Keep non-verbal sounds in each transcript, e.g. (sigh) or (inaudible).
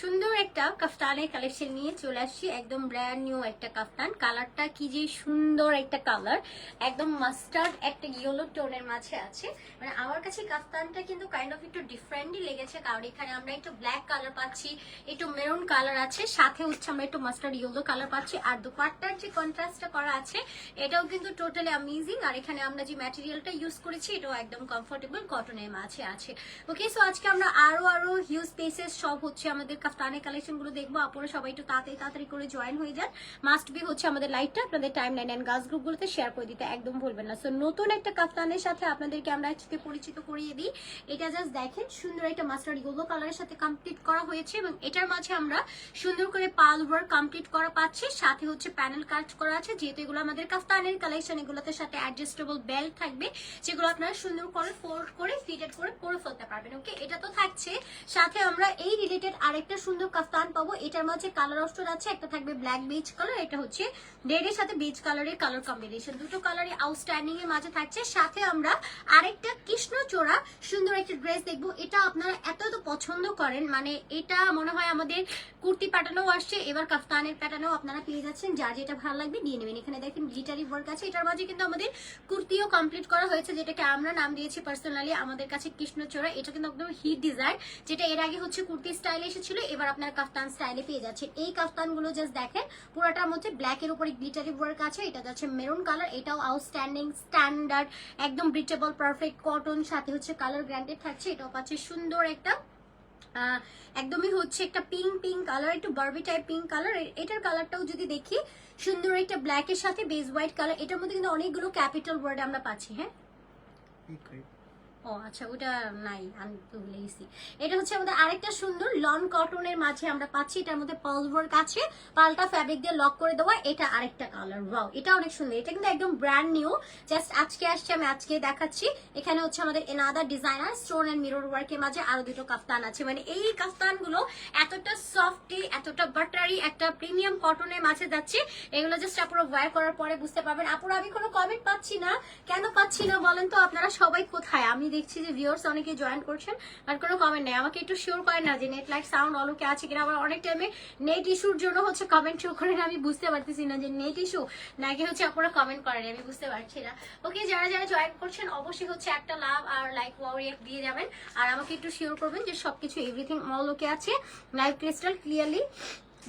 সুন্দর একটা কাফতানের কালেকশন নিয়ে চলে আসছি। একদম ব্র্যান্ড নিউ একটা কাফতান। কালারটা কি যে সুন্দর একটা কালার একদম মাস্টার্ড একটা ইয়েলো টোনের মাঝে আছে। মানে আমার কাছে কাফতানটা কিন্তু কাইন্ড অফ একটু ডিফারেন্টই লেগেছে, কারণ এখানে আমরা একটু ব্ল্যাক কালার পাচ্ছি, একটু মেরুন কালার আছে, সাথে হচ্ছে আমরা একটু মাস্টার্ড ইয়েলো কালার পাচ্ছি। আর দুপাট্টার যে কন্ট্রাস্টটা করা আছে, এটাও কিন্তু টোটালি অ্যামেজিং আর এখানে আমরা যে ম্যাটেরিয়ালটা ইউজ করেছি, এটাও একদম কমফোর্টেবল কটনের মাঝে আছে। ওকে সো আজকে আমরা আরও আরও হিউজ স্পেসেস সব হচ্ছে আমাদের কাফতানের কালেকশনগুলো দেখব। আপনারা সবাই একটু তাড়াতাড়ি তাড়াতাড়ি করে জয়েন হয়ে যান। মাস্ট বি হচ্ছে আমাদের লাইভটা আপনাদের টাইম লাইন অ্যান্ড গাছ গ্রুপ গুলোতে শেয়ার করে দিতে একদম ভুলবেন না। সো নতুন একটা কাফতানের সাথে আপনাদেরকে আমরা আজকে পরিচিত করিয়ে দিই। এটা জাস্ট দেখেন, সুন্দর একটা মাস্টার ইয়েলো কালারের সাথে কমপ্লিট করা হয়েছে এবং এটার মাঝে আমরা সুন্দর করে পাল ওয়ার্ক কমপ্লিট করা পাচ্ছি। সাথে হচ্ছে প্যানেল কাট করা আছে, যেহেতু এগুলো আমাদের কাফতানের কালেকশন এগুলোতে সাথে অ্যাডজাস্টেবল বেল্ট থাকবে। যেগুলো আপনারা সুন্দর করে ফোল্ড করে ফিটেড করে পরে ফেলতে পারবেন ওকে এটা তো থাকছে। সাথে আমরা এই রিলেটেড আরেকটা সুন্দর কাফতান পাবো। এটার মাঝে কালার অপশন আছে, একটা থাকবে ব্ল্যাক বেজ কালার এটা হচ্ছে রেড এর সাথে বেজ কালারের কালার কম্বিনেশন দুটো কালারই আউটস্ট্যান্ডিং এর মাঝে থাকছে। সাথে আমরা আরেকটা কৃষ্ণচূড়া সুন্দর একটা ড্রেস দেখব। এটা আপনারা এত এত পছন্দ করেন মানে এটা মনে হয় আমাদের কুর্তি প্যাটার্নও আসছে। এবার কাফতানের প্যাটার্নও আপনারা পেয়ে যাচ্ছেন। যার যেটা ভালো লাগবে নিয়ে নেবেন। এখানে দেখেন গ্লিটারি ওয়ার্ক আছে। এটার মাঝে কিন্তু আমাদের কুর্তিও কমপ্লিট করা হয়েছে, যেটাকে আমরা নাম দিয়েছি পার্সোনালি আমাদের কাছে কৃষ্ণচূড়া এটা কিন্তু একদম হিট ডিজাইন যেটা এর আগে হচ্ছে কুর্তি স্টাইল এসেছিল। এবার আপনার কাফতান স্টাইলে পেয়ে যাচ্ছেন এই কাফতানগুলো জাস্ট দেখেন, পুরোটার মধ্যে ব্ল্যাক এর উপরে গ্লিটারি ওয়ার্ক আছে, এটা যাচ্ছে মেরুন কালার এটাও আউটস্ট্যান্ডিং স্ট্যান্ডার্ড একদম ব্রিটেবল পারফেক্ট কটন সাথে হচ্ছে কালার গ্র্যান্ডেড থাকছে, এটাও পাচ্ছে সুন্দর একটা একদমই হচ্ছে একটা পিঙ্ক পিঙ্ক কালার একটু বার্বি টাইপ পিঙ্ক কালার এটার কালারটাও যদি দেখি, সুন্দর একটা ব্ল্যাক এর সাথে বেজ হোয়াইট কালার এটার মধ্যে কিন্তু অনেকগুলো ক্যাপিটাল ওয়ার্ড আমরা পাচ্ছি হ্যাঁ? ও আচ্ছা ওটা নাই, আমি এটা হচ্ছে আমাদের আরেকটা সুন্দর লন কটনের মাঝে আমরা পাচ্ছি, এটার মধ্যে পাল ওয়ার্ক আছে পালটা ফ্যাব্রিক দিয়ে লক করে দেওয়া, এটা আরেকটা কালার ওয়াও এটা অনেক সুন্দর, এটা কিন্তু একদম ব্র্যান্ড নিউ জাস্ট আজকে আসছে, আমি আজকে দেখাচ্ছি। এখানে হচ্ছে আমাদের another designer stone and mirror ওয়ার্কের মাঝে আরও দুটো কাফতান আছে মানে এই কাফতানগুলো এতটা সফটি এতটা বাটারি একটা প্রিমিয়াম কটনের মাঝে যাচ্ছে, এগুলো জাস্ট আপুরা ওয়্যার করার পরে বুঝতে পারবেন। আপুরা, আমি কোনো কমেন্ট পাচ্ছি না, কেন পাচ্ছি না বলেন তো, আপনারা সবাই কোথায়? আমি দেখছি যে ভিউয়ার্স অনেকে জয়েন করছেন, আর কোনো কমেন্ট নেই। আমাকে একটু শিওর করেন না যে নেট লাইট সাউন্ড অলোকে আছে কিনা। আবার অনেক টাইমে নেট ইস্যুর জন্য হচ্ছে কমেন্ট শো করেন, আমি বুঝতে পারতেছি না যে নেট ইস্যু নাকি হচ্ছে আপনারা কমেন্ট করেন আমি বুঝতে পারছি না। ওকে যারা যারা জয়েন করছেন, অবশ্যই হচ্ছে একটা লাভ আর লাইক ওয়ারিয়াক দিয়ে যাবেন। আর আমাকে একটু শিওর করবেন যে সবকিছু এভরিথিং অল ওকে আছে। লাইভ ক্রিস্টাল ক্লিয়ারলি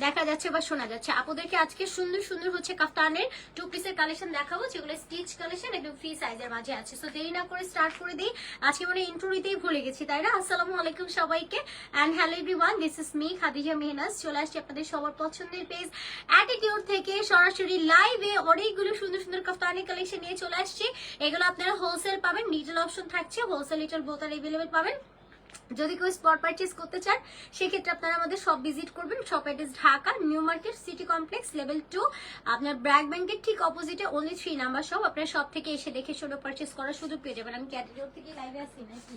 দেখা যাচ্ছে বা শোনা যাচ্ছে। আপুদেরকে আজকে সুন্দর সুন্দর হচ্ছে কাফতানের টু পিসের কালেকশন দেখাবো, যেগুলো স্টিচ কালেকশন একদম ফ্রি সাইজের মাঝে আছে। সো দেরি না করে স্টার্ট করে দিই। আজকে মানে ইন্ট্রো দিতেই ভুলে গেছি, তাই না? আসসালামু আলাইকুম সবাইকে। And hello everyone this is me Khadija Mehnaz চলে আসছি আপনাদের সবার পছন্দের পেজ অ্যাটিটিউড থেকে সরাসরি লাইভে অনেকগুলো সুন্দর সুন্দর কাফতানের কালেকশন নিয়ে চলে আসছি। এগুলো আপনারা হোলসেল পাবেন নিটেল অপশন থাকছে হোলসেল লিটার বোতাল এভেলেবেল পাবেন। যদি কেউ স্পট পারচেস করতে চান, সেক্ষেত্রে আপনারা আমাদের সব ভিজিট করবেন। Shop address Dhaka new market city complex level two আপনার ব্র্যাক ব্যাংকের ঠিক অপোজিটে অনলি থ্রি নাম্বার সব আপনার সব থেকে এসে দেখে শুনে পারচেস করার সুযোগ পেয়ে যাবেন। আমি ক্যাটাগরি থেকে লাইভে আসি নাকি?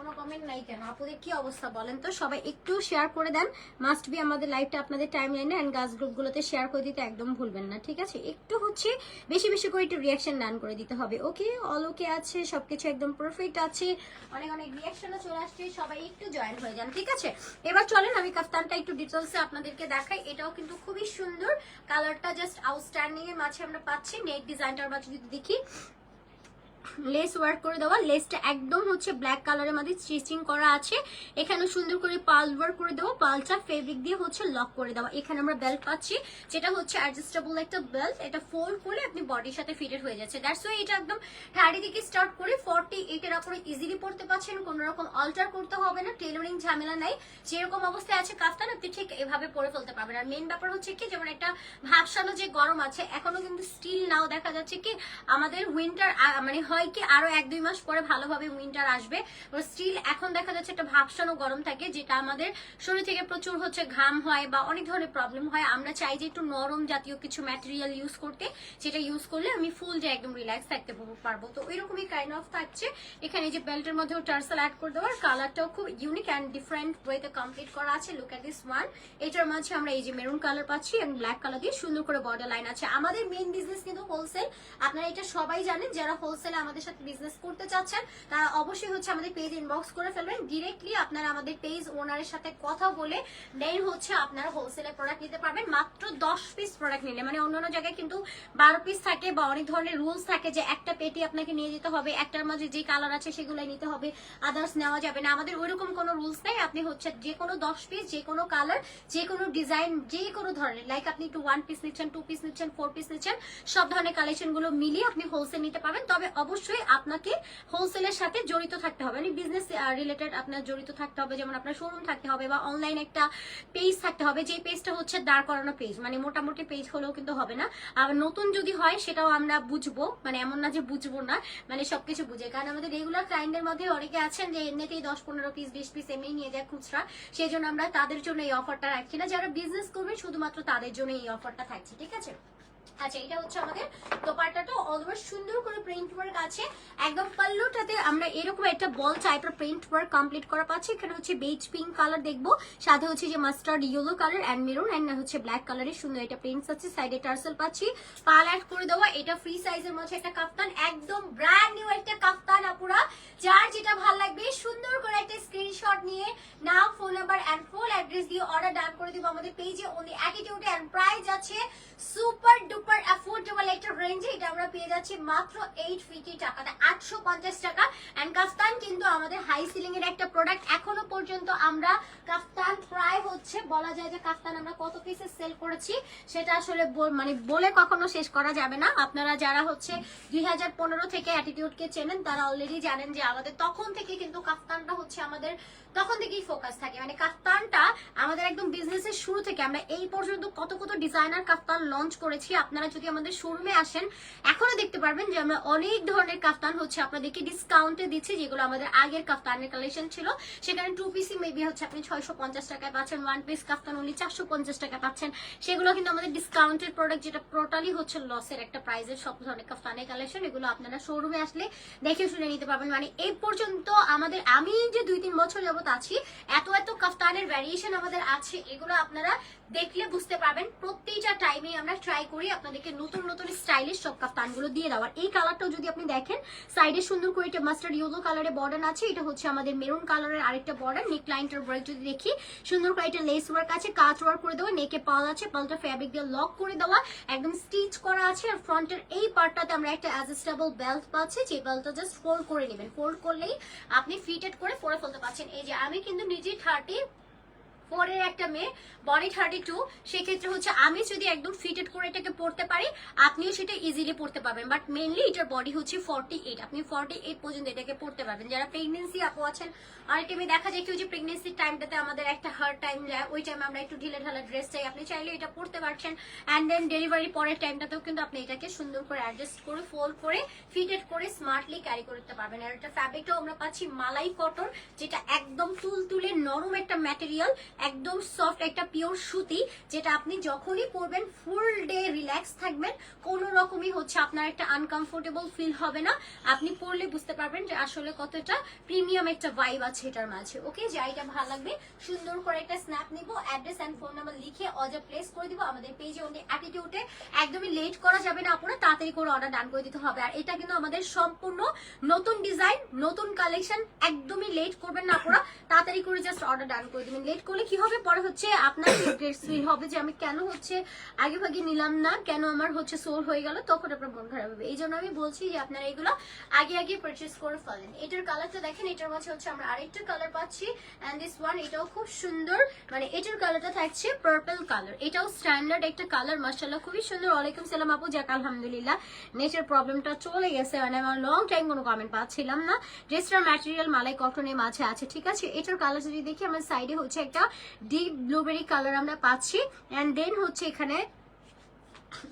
কোনো কমেন্ট নাই কেন? আপুদের কি অবস্থা বলেন তো? সবাই একটু শেয়ার করে দেন। মাস্ট বি আমাদের লাইভটা আপনাদের টাইম লাইনে অ্যান্ড গাছ গ্রুপগুলোতে শেয়ার করে দিতে একদম ভুলবেন না, ঠিক আছে? একটু হচ্ছে বেশি বেশি করে একটু রিয়াকশন ডান করে দিতে হবে ওকে অল ওকে আছে, সবকিছু একদম পারফেক্ট আছে। অনেক অনেক রিয়াকশনও চলে আসছে, সবাই একটু জয়েন হয়ে যান, ঠিক আছে? এবার চলেন, আমি কাফতানটা একটু ডিটেলসে আপনাদেরকে দেখাই। এটাও কিন্তু খুবই সুন্দর। কালারটা জাস্ট আউটস্ট্যান্ডিং এর মাঝে আমরা পাচ্ছি। নেক ডিজাইনটার মাঝে যদি দেখি লেস ওয়ার্ক করে দেওয়া। লেসটা একদম হচ্ছে ব্ল্যাক কালারের মধ্যে স্টিচিং করা আছে। এখানে সুন্দর করে পাল ওয়ার্ক করে দেওয়া পালটা ফেব্রিক দিয়ে হচ্ছে লক করে দেওয়া এখানে আমরা বেল্ট পাচ্ছি, যেটা হচ্ছে অ্যাডজাস্টেবল একটা বেল্ট এটা ফোল্ড করে আপনি বডির সাথে ফিটেড হয়ে যাচ্ছে। দ্যাটস ওয়াই এটা একদম থার্টি থেকে স্টার্ট করে ফর্টি এইটের উপরে ইজিলি পড়তে পারছেন। কোনো রকম অল্টার করতে হবে না টেলারিং ঝামেলা নাই। যেরকম অবস্থায় আছে কাফতান, আপনি ঠিক এভাবে পরে ফেলতে পারবেন। আর মেন ব্যাপার হচ্ছে কি, যেমন একটা ভাবসানো যে গরম আছে, এখনও কিন্তু স্টিল নাও দেখা যাচ্ছে কি, আমাদের উইন্টার মানে হয় কি আরও এক দুই মাস পরে ভালোভাবে উইন্টার আসবে। স্টিল এখন দেখা যাচ্ছে একটা ভাবসানো গরম থাকে, যেটা আমাদের শরীর থেকে প্রচুর হচ্ছে ঘাম হয় বা অনেক ধরনের প্রবলেম হয়। আমরা চাই যে একটু নরম জাতীয় কিছু ম্যাটেরিয়াল ইউজ করতে যেটা ইউজ করলে আমি ফুল যে একদম রিল্যাক্স থাকতে পারব তো ওইরকমই কাইন্ড অফ থাকছে। এখানে যে বেল্টের মধ্যেও টার্সেল অ্যাড করে দেওয়ার কালারটাও খুব ইউনিক অ্যান্ড ডিফারেন্ট ওয়েতে কমপ্লিট করা আছে। লুক অ্যাট দিস ওয়ান এটার মাঝে আমরা এই যে মেরুন কালার পাচ্ছি এবং ব্ল্যাক কালার দিয়ে সুন্দর করে বর্ডার লাইন আছে। আমাদের মেইন বিজনেস কিন্তু হোলসেল আপনারা এটা সবাই জানেন, যারা হোলসেলে আমাদের সাথে বিজনেস করতে চাচ্ছেন, তারা অবশ্যই হচ্ছে আমাদের পেজ ইনবক্স করে ফেলবেন। ডিরেক্টলি আপনারা আমাদের পেজ ওনারের সাথে কথা বলে দেন হচ্ছে আপনারা হোলসেলে প্রোডাক্ট নিতে পারবেন। মাত্র দশ পিস প্রোডাক্ট নিলে মানে অন্যান্য জায়গায় কিন্তু বারো পিস থাকে বা অনেক ধরনের রুলস থাকে যে একটা পেটি আপনাকে নিয়ে যেতে হবে, একটার মাঝে যে কালার আছে সেগুলাই নিতে হবে আদার্স নেওয়া যাবে না। আমাদের ওইরকম কোনো রুলস নেই, আপনি হচ্ছে যে কোনো দশ পিস যে কোনো কালার যে কোনো ডিজাইন যে কোনো ধরনের লাইক আপনি একটু ওয়ান পিস নিচ্ছেন টু পিস নিচ্ছেন ফোর পিস নিচ্ছেন, সব ধরনের কালেকশনগুলো মিলিয়ে আপনি হোলসেল নিতে পারবেন। তবে অবশ্যই আপনাকে হোলসেলের সাথে জড়িত থাকতে হবে। মানে বিজনেস রিলেটেড আপনার জড়িত থাকতে হবে, যেমন আপনার শোরুম থাকতে হবে বা অনলাইন একটা পেজ থাকতে হবে, যে পেজটা হচ্ছে দাঁড় করানো পেজ মানে মোটামুটি পেজ হলেও কিন্তু হবে না। আবার নতুন যদি হয়, সেটাও আমরা বুঝব। মানে এমন না যে বুঝব না মানে সবকিছু বুঝে। কারণ আমাদের রেগুলার ক্লায়েন্টের মধ্যে অনেকে আছেন যে এমনিতেই দশ পনেরো পিস বিশ পিস এমনি নিয়ে যায় খুচরা। সেই জন্য আমরা তাদের জন্য এই অফারটা রাখছি না। যারা বিজনেস করবে, শুধুমাত্র তাদের জন্য এই অফারটা থাকছে। ঠিক আছে? আচ্ছা এটা হচ্ছে আমাদের দোপাট্টাটা অলওভার সুন্দর করে প্রিন্ট ওয়ার্ক আছে। একদম পাল্লুটাতে আমরা এরকম একটা বল টাইপের প্রিন্ট ওয়ার্ক কমপ্লিট করা পাচ্ছি। এখানে হচ্ছে বেজ পিঙ্ক কালার দেখব, সাথে হচ্ছে যে mustard yellow colour and maroon and হচ্ছে ব্ল্যাক কালারের সুন্দর এটা প্রিন্টস আছে। সাইডে টার্সেল পাচ্ছি। পাল অ্যাড করে দেওয়া এটা ফ্রি সাইজের মধ্যে একটা কাফতান, একদম ব্র্যান্ড নিউ একটা কাফতান আপুরা। যার যেটা ভালো লাগবে, সুন্দর করে একটা স্ক্রিনশট নিয়ে নাম phone number and full address দিয়ে অর্ডার ডান করে দিব। আমাদের পেজে ওনলি অ্যাটিটিউড অ্যান্ড প্রাইস আছে। সুপার ডুপার অ্যাফোর্ডেবল একটা রেঞ্জে এটা আমরা পেয়ে যাচ্ছি মাত্র এইট ফিফটি টাকাতে আটশো পঞ্চাশ টাকা। অ্যান্ড কাফতান কিন্তু আমাদের হাই সিলিং এর একটা প্রোডাক্ট এখনও পর্যন্ত আমরা কাফতান প্রায় হচ্ছে, বলা যায় যে কাফতান আমরা কত পিসে সেল করেছি, সেটা আসলে মানে বলে কখনো শেষ করা যাবে না। আপনারা যারা হচ্ছে দুই হাজার পনেরো থেকে অ্যাটিটিউডকে চেনেন, তারা অলরেডি জানেন যে আমাদের তখন থেকে কিন্তু কাফতানটা হচ্ছে আমাদের, তখন থেকেই ফোকাস থাকে। মানে কাফতানটা আমাদের একদম বিজনেসের শুরু থেকে আমরা এই পর্যন্ত কত কত ডিজাইনার কাফতান লঞ্চ করেছি। আপনারা যদি আমাদের শোরুমে আসেন এখনও দেখতে পারবেন যে আমরা অনেক ধরনের কাফতান হচ্ছে আপনাদেরকে ডিসকাউন্টে দিচ্ছি, যেগুলো আমাদের আগের কাফতানের কালেকশন ছিল। সেখানে টু পিসি মেবি হচ্ছে আপনি ছয়শো পঞ্চাশ টাকায় পাচ্ছেন ওয়ান পিস কাফতান উনি চারশো পঞ্চাশ টাকা পাচ্ছেন। সেগুলো কিন্তু আমাদের ডিসকাউন্টেড প্রোডাক্ট যেটা টোটালি হচ্ছে লসের একটা প্রাইজের সব ধরনের কাফতানের কালেকশন এগুলো আপনারা শোরুমে আসলে দেখে শুনে নিতে পারবেন। মানে এই পর্যন্ত আমাদের, আমি যে দুই তিন বছর যাবত আছি, এত এত কাফতানের ভ্যারিয়েশন আমাদের আছে, এগুলো আপনারা দেখলে বুঝতে পারবেন। প্রত্যেকটা টাইমে আমরা ট্রাই করি আপনাদেরকে নতুন নতুন স্টাইলিশ সব কাফতানগুলো দিয়ে দেওয়ার। এই কালারটাও যদি আপনি দেখেন সাইডে সুন্দর করে এটা মাস্টার্ড ইয়েলো কালারের বর্ডার আছে, এটা হচ্ছে আমাদের মেরুন কালারের আরেকটা বর্ডার নেক লাইনটার ওয়ার্ক যদি দেখি, সুন্দর করে এটা লেস ওয়ার্ক আছে কাজ ওয়ার্ক করে দেওয়া নেকে পাল আছে পালটা ফ্যাব্রিক দিয়ে লক করে দেওয়া, একদম স্টিচ করা আছে, আর ফ্রন্টের এই পার্টটাতে আমরা একটা অ্যাডজাস্টেবল বেল্ট পাচ্ছি, যে বেল্টটা জাস্ট ফোল্ড করে নেবেন। ফোল্ড করলেই আপনি ফিটেড করে পরে ফেলতে পারছেন। এই যে আমি কিন্তু নিজে থার্টি ফোরের একটা মেয়ে বডি থার্টি টু সেক্ষেত্রে হচ্ছে আমি যদি একদম ফিটেড করে এটাকে পড়তে পারি, আপনিও সেটা ইজিলি পড়তে পারবেন। বাট মেনলি এটার বডি হচ্ছে ফর্টি এইট আপনি ফর্টি এইট পর্যন্ত এটাকে পড়তে পারবেন। যারা প্রেগনেন্সি আপু আছেন অনেক মেয়ে দেখা যায় কি যে প্রেগনেন্সির টাইমটাতে আমাদের একটা হার্ড টাইম যায়, ওই টাইমে আমরা একটু ঢিলে ঢালা ড্রেস চাই, আপনি চাইলে এটা পড়তে পারছেন। অ্যান্ড দেন ডেলিভারি পরের টাইমটাতেও কিন্তু আপনি এটাকে সুন্দর করে অ্যাডজাস্ট করে ফোল্ড করে ফিটেড করে স্মার্টলি ক্যারি করতে পারবেন। আর এটা ফ্যাব্রিকটাও আমরা পাচ্ছি মালাই কটন যেটা একদম তুল তুলে নরম একটা ম্যাটেরিয়াল একদম সফট একটা পিওর সুতি, যেটা আপনি যখনই পরবেন ফুল ডে রিল্যাক্স থাকবেন। কোনো রকমই হচ্ছে আপনার একটা আনকমফোর্টেবল ফিল হবে না। আপনি পরলে বুঝতে পারবেন যে আসলে কতটা প্রিমিয়াম একটা ভাইব আছে এটার মাঝে। ওকে যে এটা ভালো লাগবে, সুন্দর করে একটা স্ন্যাপ নিব অ্যাড্রেস অ্যান্ড ফোন নাম্বার লিখে অর্ডার প্লেস করে দিব আমাদের পেজে ওদের অ্যাটিটিউডে একদমই লেট করা যাবে না আপনারা, তাড়াতাড়ি করে অর্ডার ডান করে দিতে হবে। আর এটা কিন্তু আমাদের সম্পূর্ণ নতুন ডিজাইন নতুন কালেকশন একদমই লেট করবেন না আপনারা, তাড়াতাড়ি করে জাস্ট অর্ডার ডান করে দিবেন। লেট করলে কি হবে? পরে হচ্ছে আপনার ফিল হবে যে আমি কেন হচ্ছে আগে ভাগে নিলাম না, কেন আমার হচ্ছে সোল হয়ে গেল, তখন আপনার মন খারাপ হবে। এই জন্য আমি বলছি যে আপনারা এগুলো আগে আগে পারচেস করে ফেলেন। এটার কালারটা দেখেন, এটার মাঝে হচ্ছে আমরা আরেকটা কালার পাচ্ছি অ্যান্ড দিস ওয়ান এটাও খুব সুন্দর। মানে এটার কালারটা থাকছে পার্পল কালার এটাও স্ট্যান্ডার্ড একটা কালার মাসাল্লাহ খুবই সুন্দর। ওয়ালাইকুম সালাম আপু, যাক, আলহামদুলিল্লাহ, নেচার প্রবলেমটা চলে গেছে মানে আমার লং টাইম কোনো কমেন্ট পাচ্ছিলাম না। ড্রেসটার ম্যাটেরিয়াল মালাই কটনের মাঝে আছে, ঠিক আছে? এটার কালার যদি দেখি, আমার সাইডে হচ্ছে একটা ডিপ ব্লুবেরি কালার আমরা পাচ্ছি অ্যান্ড দেন হচ্ছে এখানে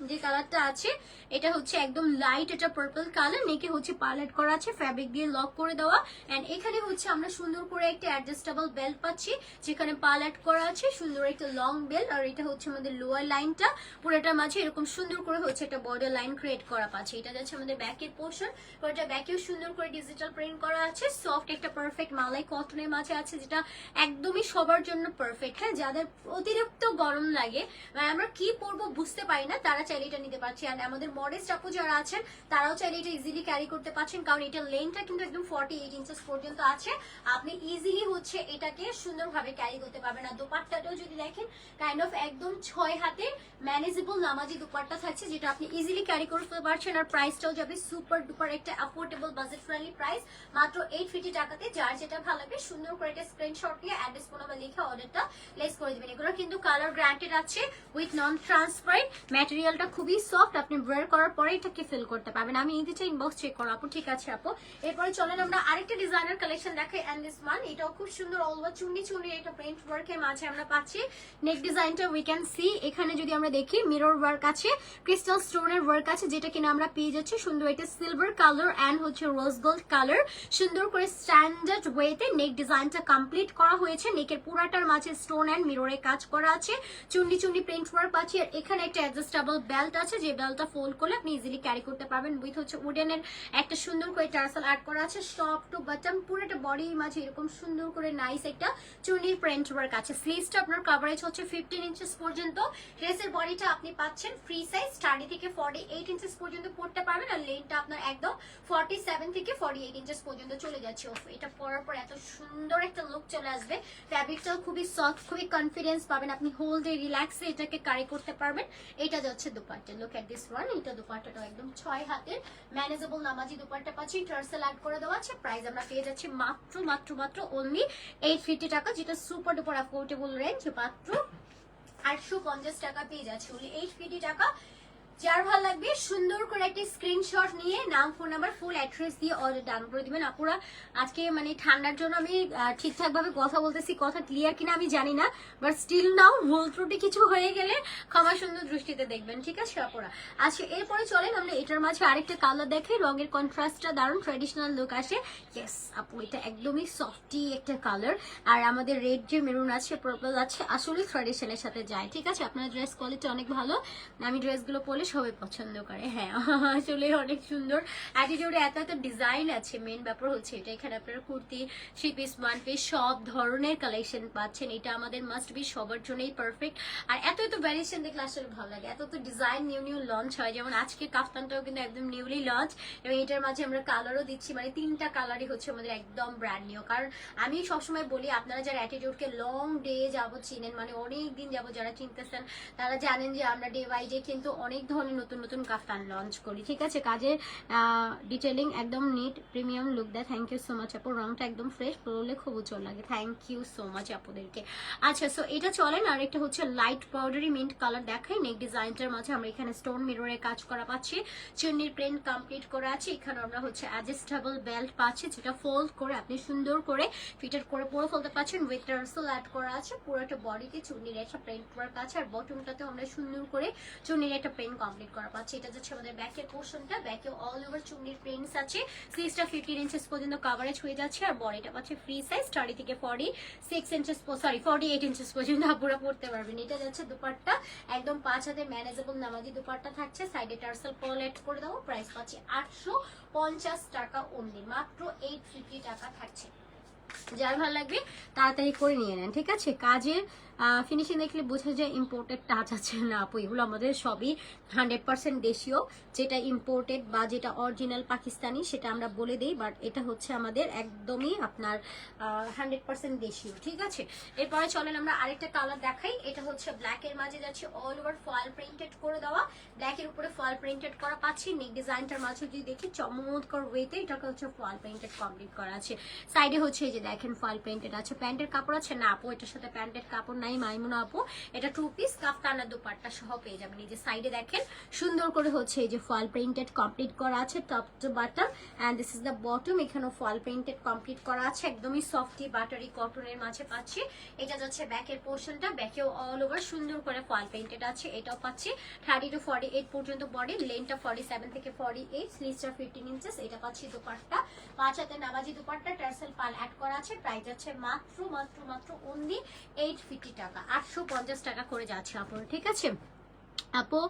যে কালারটা আছে, এটা হচ্ছে একদম লাইট এটা পার্পল কালার নেকে হচ্ছে পার্লেট করা আছে ফ্যাব্রিক দিয়ে লক করে দেওয়া। এন্ড এখানে হচ্ছে আমরা সুন্দর করে একটা অ্যাডজাস্টেবল বেল্ট পাচ্ছি, যেখানে পার্লেট করা আছে, সুন্দর একটা লং বেল্ট আর এটা হচ্ছে আমাদের লোয়ার লাইনটা পুরোটার মাঝে এরকম সুন্দর করে হচ্ছে একটা বর্ডার লাইন ক্রিয়েট করা পাচ্ছে। এটা যাচ্ছে আমাদের ব্যাকের পোর্শন পুরোটা ব্যাকেও সুন্দর করে ডিজিটাল প্রিন্ট করা আছে সফট একটা পারফেক্ট মালাই কটনের মাঝে আছে, যেটা একদমই সবার জন্য পারফেক্ট হ্যাঁ যাদের অতিরিক্ত গরম লাগে মানে আমরা কি পরবো বুঝতে পারি না তারা চাইলে এটা নিতে পারছে। আর আমাদের মডেস্ট আপু যারা আছেন, তারাও চাইলে এটা ইজিলি ক্যারি করতে পারছেন। কারণ এটা লেনটা কিন্তু একদম ফর্টি এইট ইঞ্চেস পর্যন্ত আছে। আপনি ইজিলি হচ্ছে এটাকে সুন্দরভাবে ক্যারি করতে পারবেন। আর দোপাট্টাটাও যদি দেখেন কাইন্ড অফ একদম ছয় হাতে ম্যানেজেবল নামাজি দোপাট্টা থাকছে, যেটা আপনি ইজিলি ক্যারি করতে পারছেন। আর প্রাইসটাও যাবে সুপার ডুপার একটা অ্যাফোর্ডেবল বাজেট ফ্রেন্ডলি প্রাইস মাত্র এইট ফিফটি টাকাতে যার যেটা ভালো লাগবে, সুন্দর করে একটা স্ক্রিনশট নিয়ে অ্যাড্রেস ফোন নাম্বার লিখে অর্ডারটা প্লেস করে দেবেন। এগুলো কিন্তু কালার গ্রান্টেড আছে উইথ নন ট্রান্সপারেন্ট ম্যাটেরিয়ালটা খুবই সফট আপনি ওয়্যার করার পরে এটাকে ফিল করতে পারবেন। আমি চাই ইনবক্স চেক করো আপু, ঠিক আছে, আপু? এরপরে চলেন আমরা আরেকটা ডিজাইনার কালেকশন দেখাই এন্ড দিস ওয়ান এটাও খুব সুন্দর অল ওভার চুন্নি চুন্নির একটা প্রিন্ট ওয়ার্কের মাঝে আমরা পাচ্ছি। নেক ডিজাইনটা উই ক্যান সি এখানে যদি আমরা দেখি মিরর ওয়ার্ক আছে ক্রিস্টাল স্টোনের ওয়ার্ক আছে, যেটা কিনা আমরা পেয়ে যাচ্ছি সুন্দর এটা সিলভার কালার এন্ড হচ্ছে রোজ গোল্ড কালার সুন্দর করে স্ট্যান্ডার্ড ওয়েতে নেক ডিজাইনটা কমপ্লিট করা হয়েছে। নেকের পুরাটার মাঝে স্টোন এন্ড মিররে কাজ করা আছে। চুন্নি চুন্নি প্রিন্ট ওয়ার্ক পাচ্ছি, আর এখানে একটা অ্যাডজাস্টেবল বেল্ট আছে, যে বেল্টটা ফোল্ড করলে আপনি ইজিলি ক্যারি করতে পারবেন উইথ হচ্ছে উডেনের একটা সুন্দর করে টার্সাল অ্যাড করা আছে টপ টু বাটম পুরোটা বডির মাঝে এরকম সুন্দর করে নাইস একটা চুন্নির প্রিন্ট ওয়ার্ক আছে। স্লিভসটা আপনার কভারেজ হচ্ছে ফিফটিন ইঞ্চেস পর্যন্ত ড্রেসের বডিটা আপনি পাচ্ছেন ফ্রি সাইজ স্টাডি থেকে ফর্টি এইট ইঞ্চেস পর্যন্ত পড়তে পারবেন আর লেনটা আপনার একদম ফর্টি সেভেন থেকে ফর্টি এইট ইঞ্চেস পর্যন্ত চলে যাচ্ছে। ওফ এটা পরার পর এত সুন্দর একটা লুক চলে আসবে। ফ্যাব্রিকটাও খুবই সফট খুবই কনফিডেন্স পাবেন। আপনি হোল ডে রিল্যাক্সে এটাকে ক্যারি করতে পারবেন। এটা যাচ্ছে dupatta. Look at this one এটা দুপাট্টাটা একদম ছয় হাতের ম্যানেজেবল নামাজি দুপাট্টা পাচ্ছি। টার্সেল অ্যাড করে দেওয়া আছে। প্রাইস আমরা পেয়ে যাচ্ছি মাত্র মাত্র মাত্র অনলি এইট ফিফটি টাকা, যেটা সুপার ডুপার অ্যাফোর্ডেবল রেঞ্জ মাত্র আটশো পঞ্চাশ টাকা পেয়ে যাচ্ছে। অনলি এইট ফিফটি টাকা। যার ভালো লাগবে সুন্দর করে একটি স্ক্রিনশট নিয়ে নাম ফোন নাম্বার ফুল অ্যাড্রেস দিয়ে অর্ডার ডান করে দিবেন। আপুরা, আজকে মানে ঠান্ডার জন্য আমি ঠিকঠাক ভাবে কথা বলতেছি, কথা ক্লিয়ার কিনা আমি জানি না বাট স্টিল নাও ভুল ত্রুটি কিছু হয়ে গেলে ক্ষমা সুন্দর দৃষ্টিতে দেখবেন, ঠিক আছে আপুরা? আচ্ছা এরপরে চলেন আমরা এটার মাঝে আরেকটা কালার দেখে রঙের কন্ট্রাস্টটা দারুণ ট্রেডিশনাল লুক আসে। ইয়েস আপু, এটা একদমই সফটি একটা কালার আর আমাদের রেড যে মেরুন আছে পার্পল আছে আসলে ট্রেডিশনের সাথে যায়, ঠিক আছে? আপনার ড্রেস কোয়ালিটি অনেক ভালো। আমি ড্রেসগুলো পরলে সবাই পছন্দ করে হ্যাঁ। (laughs) আসলে অনেক সুন্দর। অ্যাটিটিউডে এত এত ডিজাইন আছে মেন ব্যাপার হচ্ছে এটা এখানে আপনারা kurti three piece one piece সব ধরনের কালেকশন পাচ্ছেন। এটা আমাদের মাস্ট বি সবার জন্যই পারফেক্ট আর এত এত ভ্যারিয়েশন দেখলে আসলে ভালো লাগে। এত তো ডিজাইন নিউ নিউ লঞ্চ হয়। যেমন আজকে কাফতানটাও কিন্তু একদম নিউলি লঞ্চ এবং এটার মাঝে আমরা কালারও দিচ্ছি। মানে তিনটা কালারই হচ্ছে আমাদের একদম ব্র্যান্ড নিউ কারণ আমি সবসময় বলি, আপনারা যারা অ্যাটিটিউডকে লং ডে যাব চিনেন মানে অনেক দিন যাবত যারা চিনতেছেন, তারা জানেন যে আমরা ডে বাই ডে কিন্তু অনেক ধরনের নতুন নতুন কাফতান লঞ্চ করি, ঠিক আছে? কাজের ডিটেলিং একদম নিট প্রিমিয়াম লুক দেয়। থ্যাংক ইউ সো মাচ আপু। রংটা একদম ফ্রেশ পরলে খুব উজ্জ্বল লাগে। থ্যাংক ইউ সো মাচ আপুদেরকে। আচ্ছা সো এটা চলেন আর একটা হচ্ছে লাইট পাউডারি মিন্ট কালার দেখাই। নেক ডিজাইনটার মাঝে আমরা এখানে স্টোন মিররে কাজ করা পাচ্ছি। চুন্নির প্রিন্ট কমপ্লিট করা আছে। এখানে আমরা হচ্ছে অ্যাডজাস্টেবল বেল্ট পাচ্ছি, যেটা ফোল্ড করে, আপনি সুন্দর করে ফিটার করে পরে ফেলতে পাচ্ছেন। উইথ টার্সেল অ্যাড করা আছে। পুরোটা বডিতে চুন্নির একটা প্রিন্ট ওয়ার্ক আছে। আর বটমটাতে আমরা সুন্দর করে চুন্নির একটা প্রিন্ট কমপ্লিট করা পাচ্ছি। এটা যাচ্ছে আমাদের ব্যাকের পোর্শনটা ব্যাকে অল ওভার চুন্নির প্রিন্টস আছে। সিক্সটা ফিফটিন ইঞ্চেস পর্যন্ত কাভারেজ হয়ে যাচ্ছে আর বডিটা পাচ্ছে ফ্রি সাইজ থার্টি থেকে forty six inches sorry forty eight inches পর্যন্ত আপুরা পড়তে পারবেন। এটা যাচ্ছে দুপাট্টা। একদম পাঁচ হাতে ম্যানেজেবল নামাজি দুপাট্টা থাকছে। সাইডে টার্সেল পল এড করে দেবো। প্রাইস পাচ্ছি আটশো পঞ্চাশ টাকা অনলি মাত্র এইট ফিফটি টাকা থাকছে। যার ভালো লাগবে, তাড়াতাড়ি করে নিয়ে নেন, ঠিক আছে? কাজের ফিনিশিং দেখলে বোঝা যায় ইম্পোর্টেড টাচ আছে না আপু। এগুলো আমাদের সবই হান্ড্রেড পার্সেন্ট দেশীয়। যেটা ইম্পোর্টেড বা যেটা অরিজিনাল পাকিস্তানি, সেটা আমরা বলে দিই বাট এটা হচ্ছে আমাদের একদমই আপনার হান্ড্রেড পার্সেন্ট দেশীয়, ঠিক আছে? এরপরে চলেন আমরা আরেকটা কালার দেখাই। এটা হচ্ছে ব্ল্যাকের মাঝে যাচ্ছে অল ওভার ফয়েল প্রিন্টেড করে দেওয়া। ব্ল্যাকের উপরে ফয়েল প্রিন্টেড করা পাচ্ছি। নেক ডিজাইনটার মাঝে যদি দেখি, চমৎকার ওয়েতে এটাকে হচ্ছে ফয়েল প্রিন্টেড কমপ্লিট করা আছে। সাইডে হচ্ছে এই যে দেখেন ফয়েল প্রিন্টেড আছে। প্যান্টের কাপড় আছে না আপু? এটার সাথে প্যান্টের কাপড় মাইমুনা আপু। এটা টু পিস কাফতানা দুপাট্টা সহ পেয়ে যাবেন। এই যে সাইডে দেখেন, সুন্দর করে হচ্ছে এই যে ফল প্রিন্টেড কমপ্লিট করা আছে top to bottom and this is the bottom এখানেও ফল প্রিন্টেড কমপ্লিট করা আছে। একদমই সফটি বাটারি কটনের মাঝে পাচ্ছি। এটা যাচ্ছে ব্যাকের পোর্শনটা ব্যাকেও অল ওভার সুন্দর করে ফল প্রিন্টেড আছে, এটাও পাচ্ছি। থার্টি টু ফর্টি এইট পর্যন্ত বডি লেনটা ফর্টি সেভেন থেকে ফর্টি এইট স্লিভসটা ফিফটিন ইঞ্চেস এটা পাচ্ছি দুপাট্টা। পাঁচ হাতে নামাজি দুপাট্টা টার্সেল পাল অ্যাড করা আছে। প্রাইস আছে মাত্র মাত্র মাত্র অনলি এইট ফিফটি টাকা আটশো পঞ্চাশ টাকা করে যাচ্ছে আপনার ঠিক আছে? আপু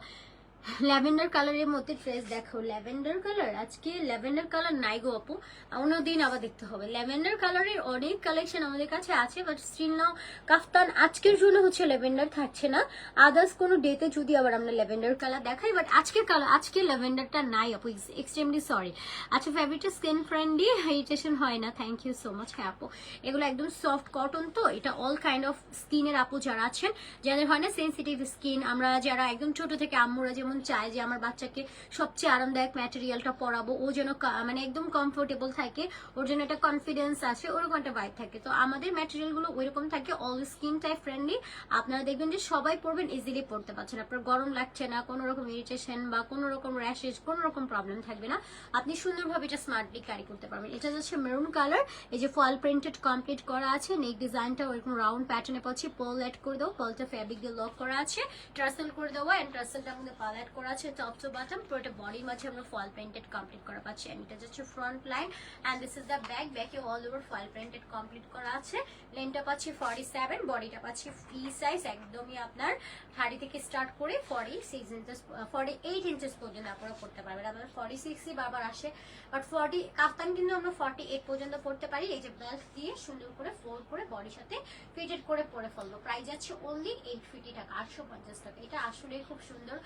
ল্যাভেন্ডার কালারের মধ্যে ড্রেস দেখো ল্যাভেন্ডার কালার আজকে ল্যাভেন্ডার কালার নাই গো আপু। অন্যদিন আবার দেখতে হবে। ল্যাভেন্ডার কালারের অনেক কালেকশন আমাদের কাছে আছে বাট স্টিল নাও কাফতান আজকের জন্য হচ্ছে ল্যাভেন্ডার থাকছে না। আদার্স কোনো ডেতে যদি আবার আমরা ল্যাভেন্ডার কালার দেখাই বাট আজকের কালার আজকে ল্যাভেন্ডারটা নাই আপু এক্সট্রিমলি সরি আচ্ছা ফেভারিটটা স্কিন ফ্রেন্ডলি ইরিটেশন হয় না থ্যাংক ইউ সো মাচ হ্যাঁ আপু। এগুলো একদম সফট কটন তো, এটা অল কাইন্ড অফ স্কিনের আপু যারা আছেন, যাদের হয় না সেন্সিটিভ স্কিন আমরা যারা একদম ছোট থেকে আম্মুরা যেমন চায় যে আমার বাচ্চাকে সবচেয়ে আরামদায়ক ম্যাটেরিয়ালটা পরাবো ও যেন মানে একদম কমফোর্টেবল থাকে, ওর জন্য একটা কনফিডেন্স আছে ওরকম একটা বাইক থাকে। তো আমাদের ম্যাটেরিয়ালগুলো ওইরকম থাকে অল স্কিন টাইপ ফ্রেন্ডলি আপনারা দেখবেন যে সবাই পরবেন ইজিলি পড়তে পারছেন আপনার গরম লাগছে না, কোনো রকম ইরিটেশন বা কোনো রকম র্যাশেজ কোনো রকম প্রবলেম থাকবে না। আপনি সুন্দরভাবে এটা স্মার্টলি ক্যারি করতে পারবেন। এটা যাচ্ছে মেরুন কালার এই যে ফল প্রিন্টেড কমপ্লিট করা আছে নেক ডিজাইনটা ওইরকম রাউন্ড প্যাটার্নে পাচ্ছি পল অ্যাড করে দেবো পলটা ফ্যাব্রিক দিয়ে লক করা আছে ট্রাসেল করে দেবো অ্যান্ড ট্রাসেলটার মধ্যে পাল অ্যাড করা আছে টপ টু বাটম পুরোটা বডির মাঝে আমরা ফল প্রিন্টেড কমপ্লিট করা পাচ্ছি। And এটা যাচ্ছে front line and this is the back ব্যাকে all over full printed complete করা আছে। লেনটা পাচ্ছি ফর্টি সেভেন বডিটা পাচ্ছি ফ্রি সাইজ একদমই আপনার থার্টি থেকে স্টার্ট করে forty six inches forty eight inches পর্যন্ত আপনারা পড়তে পারবেন। আপনার ফর্টি সিক্সই বারবার আসে বাট ফর্টি কাপ্তান কিন্তু আমরা ফর্টি এইট পর্যন্ত পড়তে পারি। এই যে বেল্ট দিয়ে সুন্দর করে ফোল্ড করে বডির সাথে ফিটেড করে পরে ফেলব। প্রাইস আছে অনলি এইট ফিফটি টাকা, আটশো পঞ্চাশ টাকা। এটা আসলে খুব সুন্দর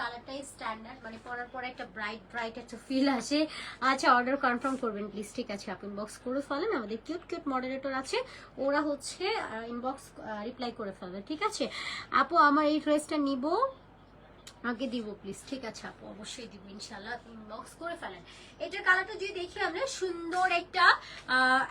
কালারটাই স্ট্যান্ডার্ড মানে পরার পরে একটা ব্রাইট ব্রাইট একটা ফিল আসে। আচ্ছা অর্ডার কনফার্ম করবেন প্লিজ ঠিক আছে আপনি ইনবক্স করে ফেলেন। আমাদের কিউট কিউট মডারেটর আছে। ওরা হচ্ছে ইনবক্স রিপ্লাই করে ফেলবে, ঠিক আছে? আপু, আমার এই ড্রেসটা নিব। আগে দিব প্লিজ ঠিক আছে আপু, অবশ্যই দিব ইনশাল্লাহ ইনবক্স করে ফেলেন। এটার কালারটা যদি দেখি আমরা, সুন্দর একটা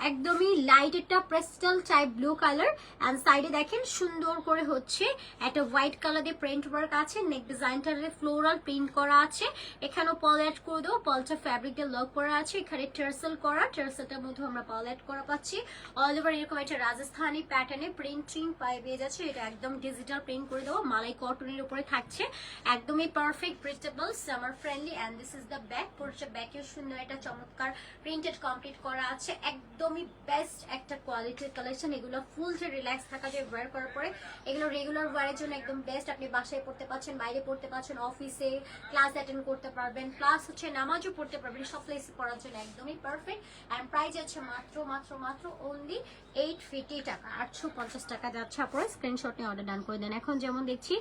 একদমই লাইট একটা pastel type blue colour and সাইডে দেখেন, সুন্দর করে হচ্ছে একটা হোয়াইট কালার দিয়ে প্রিন্ট ওয়ার্ক আছে। নেক ডিজাইনটারে ফ্লোরাল প্রিন্ট করা আছে। এখানেও পল অ্যাড করে দেবো। পলটা ফ্যাব্রিক দিয়ে লক করা আছে। এখানে টার্সেল করা। টার্সেলটার মধ্যে আমরা পল অ্যাড করা পাচ্ছি। অল ওভার এরকম একটা রাজস্থানি প্যাটার্নে প্রিন্টিং পাই, পেয়ে যাচ্ছে। এটা একদম ডিজিটাল প্রিন্ট করে দেবো। মালাই কটনের উপরে থাকছে। একদমই perfect breathable summer friendly and this is the back পুরোটা ব্যাকেও সুন্দর একটা চমৎকার প্রিন্টেড কমপ্লিট করা আছে। একদমই বেস্ট একটা কোয়ালিটির কালেকশন এগুলো ফুল যে রিল্যাক্স থাকা যায় ওয়্যার করার পরে, এগুলো রেগুলার ওয়ারের জন্য একদম বেস্ট আপনি বাসায় পড়তে পারছেন বাইরে পড়তে পারছেন অফিসে ক্লাস অ্যাটেন্ড করতে পারবেন প্লাস হচ্ছে নামাজও পড়তে পারবেন, সব প্লেসে পড়ার জন্য একদমই পারফেক্ট অ্যান্ড প্রাইস আছে মাত্র মাত্র মাত্র অনলি এইট ফিফটি টাকা। আটশো পঞ্চাশ টাকা যাচ্ছে। আপনারা স্ক্রিনশট নিয়ে অর্ডার ডান করে দেন। এখন যেমন দেখছি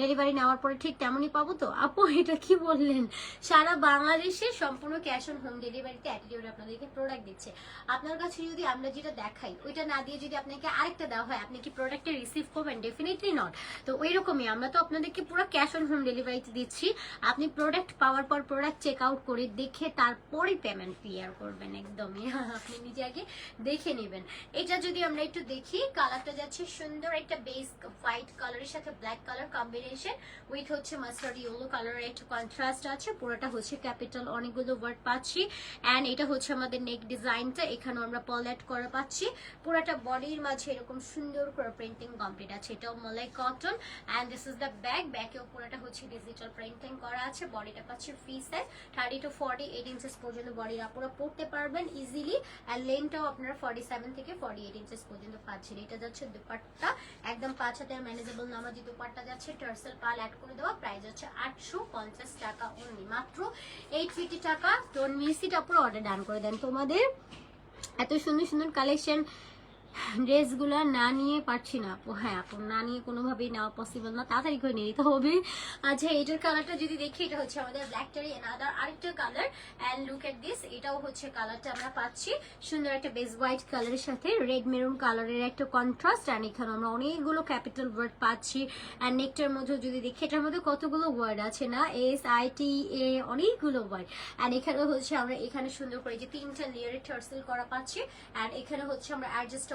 ডেলিভারি নেওয়ার পরে ঠিক তেমনই পাবো তো? আপু, এটা কি বললেন? সারা বাংলাদেশে সম্পূর্ণ ক্যাশ অন হোম ডেলিভারিতে অ্যাটিটিউড আপনাদেরকে প্রোডাক্ট দিচ্ছে। আপনার কাছে যদি আমরা যেটা দেখাই, ওইটা না দিয়ে যদি আপনাকে আরেকটা দেওয়া হয়, আপনি কি প্রোডাক্টটা রিসিভ করবেন? ডেফিনেটলি নট তো ওই রকমই আমরা তো আপনাদেরকে পুরো ক্যাশ অন হোম ডেলিভারিতে দিচ্ছি। আপনি প্রোডাক্ট পাওয়ার পর প্রোডাক্ট চেক আউট করে দেখে তারপরে পেমেন্ট ক্লিয়ার করবেন একদমই। (laughs) আপনি নিজে আগে দেখে নেবেন। এটা যদি আমরা একটু দেখি কালারটা যাচ্ছে সুন্দর একটা বেস হোয়াইট কালারের সাথে ব্ল্যাক কালার কম্বিনেশন উইথ হচ্ছে মাস্টার্ড ইয়েলো কালারের একটা কন্ট্রাস্ট আছে, পুরোটা হচ্ছে ক্যাপিটাল অনেকগুলো ওয়ার্ড পাচ্ছি অ্যান্ড এটা হচ্ছে আমাদের নেক ডিজাইনটা এখানেও আমরা পল অ্যাড করে পাচ্ছি, পুরোটা বডির মাঝে এরকম সুন্দর করে প্রিন্টিং কমপ্লিট আছে, এটাও malai cotton and this is the back ব্যাগেও পুরোটা হচ্ছে ডিজিটাল প্রিন্টিং করা আছে বডিটা পাচ্ছি free size thirty to forty eight inches পর্যন্ত বডির আপনারা পড়তে পারবেন ইজিলি আর লেনটাও আপনারা ফর্টি সেভেন থেকে ফর্টি এইট ইঞ্চেস পর্যন্ত পাচ্ছেন, এটা যাচ্ছে দুপাট্টা, একদম পাঁচ হাতের ম্যানেজেবল নামাজি দুপাট্টা যাচ্ছে টার্সেল পাল অ্যাড করে দেওয়া প্রাইস হচ্ছে আটশো পঞ্চাশ টাকা অনলি মাত্র এইট ফিফটি টাকা। Don't miss it order done করে দেন। তোমাদের এত সুন্দর সুন্দর কালেকশন ড্রেসগুলো না নিয়ে পারছি না। আপু হ্যাঁ আপু, না নিয়ে কোনোভাবেই নেওয়া পসিবল না। তাড়াতাড়ি করে নিয়ে নিতে হবে। আচ্ছা এটার কালারটা যদি দেখি, এটা হচ্ছে আমাদের ব্ল্যাক টারি আদার আরেকটা colour and look at this এটাও হচ্ছে কালারটা আমরা পাচ্ছি। সুন্দর একটা বেস হোয়াইট কালারের সাথে রেড মেরুন কালারের একটা কন্ট্রাস্ট অ্যান্ড এখানে আমরা অনেকগুলো ক্যাপিটাল ওয়ার্ড পাচ্ছি। অ্যান্ড নেকটার মধ্যে যদি দেখি, এটার মধ্যে কতগুলো ওয়ার্ড আছে না? এস আই টি এ অনেকগুলো ওয়ার্ড অ্যান্ড এখানে হচ্ছে আমরা, এখানে সুন্দর করে যে তিনটা লেয়ারের টার্সেল করা পাচ্ছি। অ্যান্ড এখানে হচ্ছে আমরা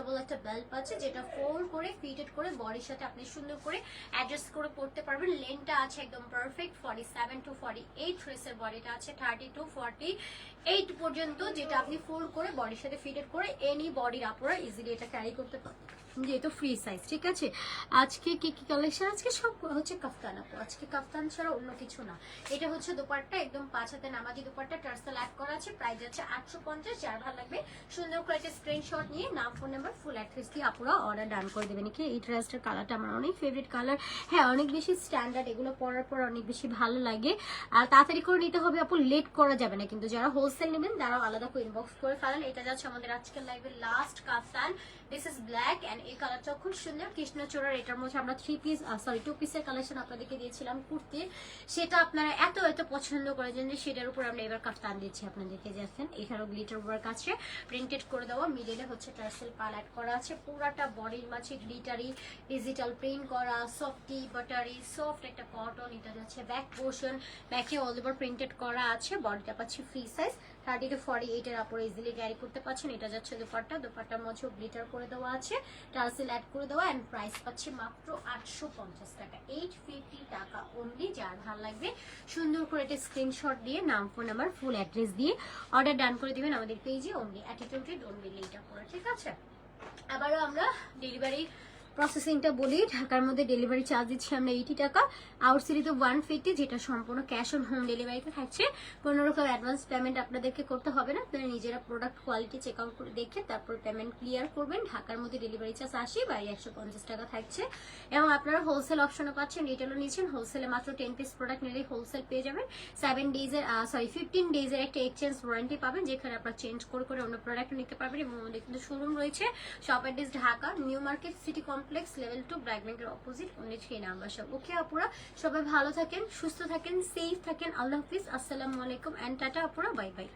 অ্যাডজাস্টেবল একটা বেল্ট আছে যেটা ফোল্ড করে ফিটেড করে বডির সাথে আপনি সুন্দর করে অ্যাডজাস্ট করে পড়তে পারবেন। লেনটা আছে একদম perfect forty seven to forty eight ড্রেসের বডিটা আছে থার্টি টু ফর্টি এইট পর্যন্ত, যেটা আপনি ফোল্ড করে বডির সাথে ফিটেড করে এনি বডির আপনারা ইজিলি এটা ক্যারি করতে পারবেন। যেহেতু ফ্রি সাইজ ঠিক আছে? আজকে কি কি কালেকশন আজকে সব হচ্ছে কাফতান আপু। আজকে কাফতান ছাড়া অন্য কিছু না। এটা হচ্ছে দোপাট্টা, একদম পাঁচ হাতে নামাজি দোপাট্টা টার্সেল অ্যাড করা আছে। প্রাইস আছে আটশো পঞ্চাশ, যার ভালো লাগবে সুন্দর করে একটা স্ক্রিনশট নিয়ে নাম ফোন নাম্বার ফুল অ্যাড্রেস দিয়ে আপুরা অর্ডার ডান করে দেবেন। কি এই ড্রেসটার কালারটা আমার অনেক ফেভারিট কালার হ্যাঁ অনেক বেশি স্ট্যান্ডার্ড এগুলো পরার পর অনেক বেশি ভালো লাগে। আর তাড়াতাড়ি করে নিতে হবে আপু লেট করা যাবে না, কিন্তু যারা হোলসেল নেবেন, তারাও আলাদা করে ইনবক্স করে ফেলেন। এটা যাচ্ছে আমাদের আজকের লাইভের last kaftan. This is black and এই কালারটাও খুব সুন্দর। কৃষ্ণচূড়ার এটার মধ্যে আমরা থ্রি পিস সরি টু পিসের কালেকশন আপনাদেরকে দিয়েছিলাম কুর্তি। সেটা আপনারা এত এত পছন্দ করেছেন যে সেটার উপর আমরা এবার কাফতান দিচ্ছি আপনাদেরকে যাচ্ছেন এখানেও গ্লিটার ওয়ার্ক আছে। প্রিন্টেড করে দেওয়া মিডিলে হচ্ছে টার্সেল পাল অ্যাড করা আছে। পুরাটা বডির মাঝে গ্লিটারি ডিজিটাল প্রিন্ট করা সফটি বাটারি সফট একটা কটন এটা যাচ্ছে ব্যাক পোর্শন ব্যাকে অল ওভার প্রিন্টেড করা আছে। বডিটা পাচ্ছি free size thirty two forty এইটের আপর ইজিলি ক্যারি করতে পারছেন। এটা যাচ্ছে দুপাট্টা। দুপাট্টার মধ্যেও গ্লিটার করে দেওয়া আছে। টার্সেল অ্যাড করে দেওয়া অ্যান্ড প্রাইস পাচ্ছি মাত্র আটশো পঞ্চাশ টাকা। এইট ফিফটি টাকা অনলি যার ভালো লাগবে, সুন্দর করে একটা স্ক্রিনশট দিয়ে, নাম ফোন নাম্বার ফুল অ্যাড্রেস দিয়ে অর্ডার ডান করে দিবেন আমাদের পেজে অনলি অ্যাটিটিউডে ডোন্ট বি লেট করে ঠিক আছে? আবারও আমরা ডেলিভারি প্রসেসিংটা বলি, ঢাকার মধ্যে ডেলিভারি চার্জ দিচ্ছি আমরা এইটি টাকা। আউটসিটিতে ওয়ান ফিফটি যেটা সম্পূর্ণ ক্যাশ অন হোম ডেলিভারিতে থাকছে। কোনো রকম অ্যাডভান্স পেমেন্ট আপনাদেরকে করতে হবে না। আপনারা নিজেরা প্রোডাক্ট কোয়ালিটি চেক আউট করে দেখে তারপর পেমেন্ট ক্লিয়ার করবেন। ঢাকার মধ্যে ডেলিভারি চার্জ আসি বাই একশো পঞ্চাশ টাকা থাকছে। এবং আপনারা হোলসেল অপশনও পাচ্ছেন রিটেলও নিচ্ছেন। হোলসেলে মাত্র টেন পিস প্রোডাক্ট নিলেই হোলসেল পেয়ে যাবেন। সেভেন ডেজের সরি ফিফটিন ডেজের একটা এক্সচেঞ্জ ওয়ারেন্টি পাবেন, যেখানে আপনারা চেঞ্জ করে করে অন্য প্রোডাক্ট নিতে পারবেন। এবং আমাদের কিন্তু শোরুম রয়েছে। Shop address Dhaka New Market City Complex level two BRAC ব্যাংকের অপোজিট অনেক সেই নাম্বার সব। ওকে আপুরা, সবাই ভালো থাকেন, সুস্থ থাকেন সেফ থাকেন। আল্লাহ হাফিজ। আসসালামু আলাইকুম অ্যান্ড টাটা আপুরা বাই বাই